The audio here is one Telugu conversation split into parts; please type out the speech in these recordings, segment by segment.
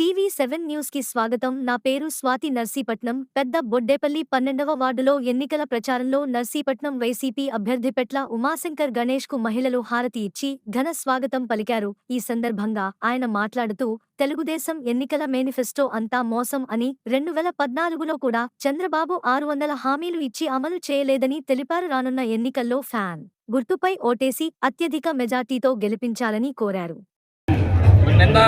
టీవీ సెవెన్ న్యూస్కి స్వాగతం. నా పేరు స్వాతి నర్సీపట్నం. పెద్ద బొడ్డేపల్లి పన్నెండవ వార్డులో ఎన్నికల ప్రచారంలో నర్సీపట్నం వైసీపీ అభ్యర్థి పెట్ల ఉమాశంకర్ గణేష్కు మహిళలు హారతి ఇచ్చి ఘన స్వాగతం పలికారు. ఈ సందర్భంగా ఆయన మాట్లాడుతూ తెలుగుదేశం ఎన్నికల మేనిఫెస్టో అంతా మోసం అని రెండు వేల పద్నాలుగులో కూడా చంద్రబాబు ఆరు వందల హామీలు ఇచ్చి అమలు చేయలేదని తెలిపారు రానున్న ఎన్నికల్లో ఫ్యాన్. గుర్తుపై ఓటేసి అత్యధిక మెజార్టీతో గెలిపించాలని కోరారు. నిన్న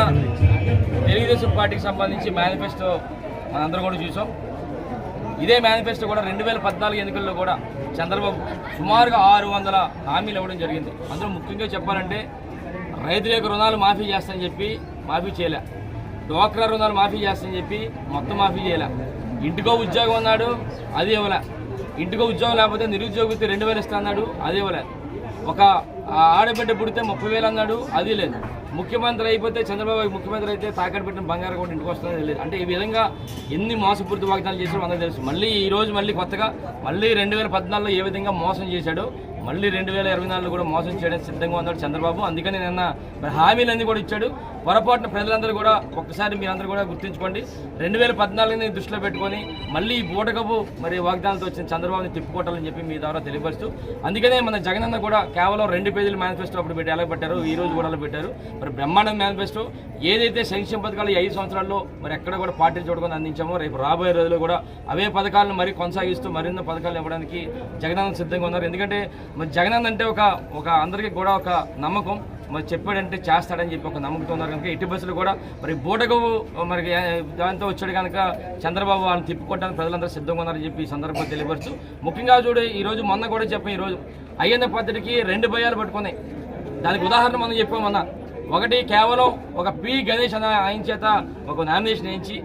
తెలుగుదేశం పార్టీకి సంబంధించి మేనిఫెస్టో మనందరం కూడా చూసాం. ఇదే మేనిఫెస్టో కూడా రెండు వేల పద్నాలుగు ఎన్నికల్లో కూడా చంద్రబాబు సుమారుగా ఆరు వందల హామీలు ఇవ్వడం జరిగింది. అందులో ముఖ్యంగా చెప్పాలంటే రైతుల యొక్క రుణాలు మాఫీ చేస్తానని చెప్పి మాఫీ చేయలే. డోక్రా రుణాలు మాఫీ చేస్తానని చెప్పి మొత్తం మాఫీ చేయలే. ఇంటికో ఉద్యోగం అన్నాడు అది ఇవ్వలే. ఇంటికో ఉద్యోగం లేకపోతే నిరుద్యోగితే రెండు వేలు ఇస్తా అన్నాడు అది ఇవ్వలే. ఒక ఆడబిడ్డ పుడితే ముప్పై వేలు అన్నాడు అది లేదు. ముఖ్యమంత్రి అయిపోతే చంద్రబాబు ముఖ్యమంత్రి అయితే తాకట్టు పెట్టిన బంగారం కూడా ఇంటికి వస్తుందని తెలియదు. అంటే ఈ విధంగా ఎన్ని మోసపూరిత వాగ్దానాలు చేశారో అందరూ తెలుసు. మళ్ళీ ఈ రోజు మళ్ళీ కొత్తగా మళ్ళీ రెండు వేల పద్నాలుగులో ఏ విధంగా మోసం చేశాడో మళ్ళీ రెండు వేల ఇరవై నాలుగులో కూడా మోసం చేయడానికి సిద్ధంగా ఉన్నాడు చంద్రబాబు. అందుకని నిన్న మరి హామీలన్నీ కూడా ఇచ్చాడు. పొరపాటున ప్రజలందరూ కూడా ఒక్కసారి మీరందరూ కూడా గుర్తుంచుకోండి. రెండు వేల పద్నాలుగుని దృష్టిలో పెట్టుకొని మళ్ళీ ఈ బూటకపు మరి వాగ్దానంతో వచ్చిన చంద్రబాబుని తిప్పుకోవటాలని చెప్పి మీ ద్వారా తెలియపరుస్తూ అందుకనే మన జగనన్న కూడా కేవలం రెండు పేజీల మేనిఫెస్టో అప్పుడు పెట్టి ఎలా పెట్టారు ఈ రోజు కూడా అలా పెట్టారు. మరి బ్రహ్మాండం మేనిఫెస్టో ఏదైతే సంక్షేమ పథకాలు ఐదు సంవత్సరాల్లో మరి ఎక్కడ కూడా పార్టీలు చూడకుండా అందించామో రేపు రాబోయే రోజుల్లో కూడా అవే పథకాలను మరి కొనసాగిస్తూ మరిన్ని పథకాలు ఇవ్వడానికి జగనన్న సిద్ధంగా ఉన్నారు. ఎందుకంటే మరి జగన్ అంటే ఒక ఒక అందరికీ కూడా ఒక నమ్మకం. మరి చెప్పాడంటే చేస్తాడని చెప్పి ఒక నమ్మకంతో ఉన్నారు కనుక ఎట్టి బస్సులు కూడా మరి బూటగవు మరి దాంతో వచ్చాడు కనుక చంద్రబాబు వాళ్ళని తిప్పుకోవడానికి ప్రజలందరూ సిద్ధంగా ఉన్నారని చెప్పి ఈ సందర్భంగా తెలియపరుస్తూ ముఖ్యంగా చూడు ఈరోజు మొన్న కూడా చెప్పాం ఈరోజు అయ్యన్న పద్ధతికి రెండు భయాలు పట్టుకున్నాయి. దానికి ఉదాహరణ మనం చెప్పామన్నా ఒకటి కేవలం ఒక పి గణేష్ అనే ఆయన చేత ఒక నామినేషన్ వేయించి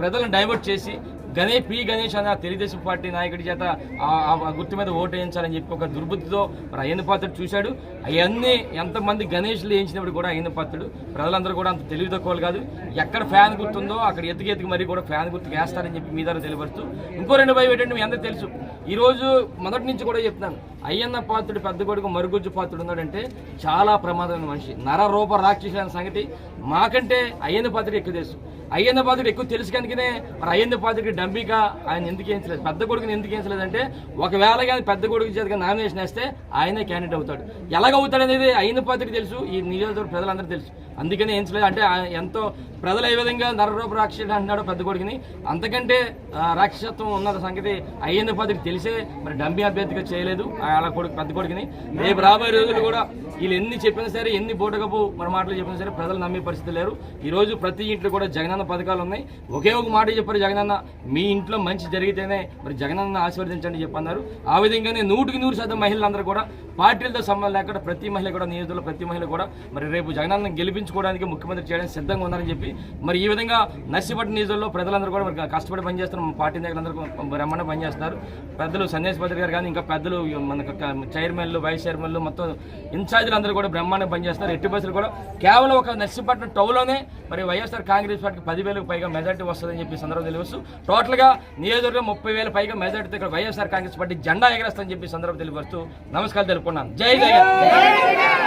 ప్రజలను డైవర్ట్ చేసి గణే పి. గణేష్ అన్న తెలుగుదేశం పార్టీ నాయకుడి చేత ఆ- గుర్తు మీద ఓటు వేయించాలని చెప్పి ఒక దుర్బుద్ధితో మరి అయ్యన్న పాత్రుడు చూశాడు. అవన్నీ ఎంతమంది గణేష్లు వేయించినప్పుడు కూడా అయ్యన్న పాత్రుడు. ప్రజలందరూ కూడా అంత తెలివి తక్కువలు కాదు ఎక్కడ ఫ్యాన్ గుర్తుందో అక్కడ ఎత్తుకి ఎత్తుకు మరీ కూడా ఫ్యాన్ గుర్తు వేస్తారని చెప్పి మీ ద్వారా తెలియపరుస్తూ. ఇంకో రెండు భయం ఏంటంటే మీ అందరూ తెలుసు. ఈరోజు మొదటి నుంచి కూడా చెప్తున్నాను. అయ్యన్న పాత్రుడు పెద్ద కొడుకు మరుగుజ్జు పాత్రుడు ఉన్నాడంటే చాలా ప్రమాదమైన మనిషి. నర రూప రాక్షసి సంగతి మాకంటే అయ్యన్న పాత్ర ఎక్కువ తెలుసు. అయ్యన్న పాత్రుడు ఎక్కువ తెలుసు కనుకనే మరి అయ్యన్న పాత్రుడికి డంబిక ఆయన ఎందుకు వేయించలేదు పెద్ద కొడుకుని ఎందుకు వేయించలేదంటే ఒకవేళ కానీ పెద్ద కొడుకు చేతిగా నామినేషన్ వేస్తే ఆయనే క్యాండిడేట్ అవుతాడు. ఎలాగ అవుతాడు అనేది అయ్యన్న పాత్రుడికి తెలుసు ఈ నియోజకవర్గ ప్రజలందరూ తెలుసు. అందుకనే వేయించలేదు అంటే ఎంతో ప్రజలు ఏ విధంగా నరరూప రాక్షసుడు అంటున్నాడో పెద్ద కొడుకుని అంతకంటే రాక్షసత్వం ఉన్న సంగతి అయ్యన్న పాత్రుడికి తెలిసే మరి డంబి అభ్యర్థిగా చేయలేదు అలా కొడుకు పెద్ద కొడుకుని. రేపు రాబోయే రోజులు కూడా వీళ్ళు ఎన్ని చెప్పినా సరే ఎన్ని బోటకపు మరి మాటలు చెప్పినా సరే ప్రజలు నమ్మే పరిస్థితి లేరు. ఈ రోజు ప్రతి ఇంట్లో కూడా జగనన్న పథకాలు ఉన్నాయి. ఒకే ఒక మాట చెప్పారు జగనన్న మీ ఇంట్లో మంచి జరిగితేనే మరి జగనన్న ఆశీర్వదించండి చెప్పన్నారు. ఆ విధంగానే నూటికి నూరు శాతం మహిళలందరూ కూడా పార్టీలతో సంబంధం లేకుండా ప్రతి మహిళ కూడా నియోజకవర్గంలో ప్రతి మహిళ కూడా మరి రేపు జగనన్న గెలిపించుకోవడానికి ముఖ్యమంత్రి చేయడానికి సిద్ధంగా ఉన్నారని చెప్పి మరి ఈ విధంగా నర్సిపట్నం నియోజకవర్గంలో ప్రజలందరూ కూడా మరి కష్టపడి పనిచేస్తారు మా పార్టీ నాయకులందరూ బ్రహ్మాండ పనిచేస్తున్నారు. పెద్దలు సన్యాసి భద్ర గారు కానీ ఇంకా పెద్దలు మన చైర్మన్లు వైస్ చైర్మన్లు మొత్తం ఇన్ఛార్జీలు అందరూ కూడా బ్రహ్మాండం పనిచేస్తారు ఎట్టి బస్సులు కూడా కేవలం ఒక నర్సిపట్నం టౌన్లోనే మరి వైఎస్ఆర్ కాంగ్రెస్ పార్టీకి పదివేలకు పైగా మెజార్టీ వస్తుందని చెప్పి సందర్భం తెలియవచ్చు టోటల్గా నియోజకవర్గం ముప్పై వేల పైగా మెజార్టీతో ఇక్కడ వైఎస్ఆర్ కాంగ్రెస్ పార్టీ జెండా ఎగరేస్తుందని చెప్పి సందర్భం తెలియవచ్చు తెలియపరుస్తూ నమస్కారం తెలుపుకున్నాను. జై జగన్.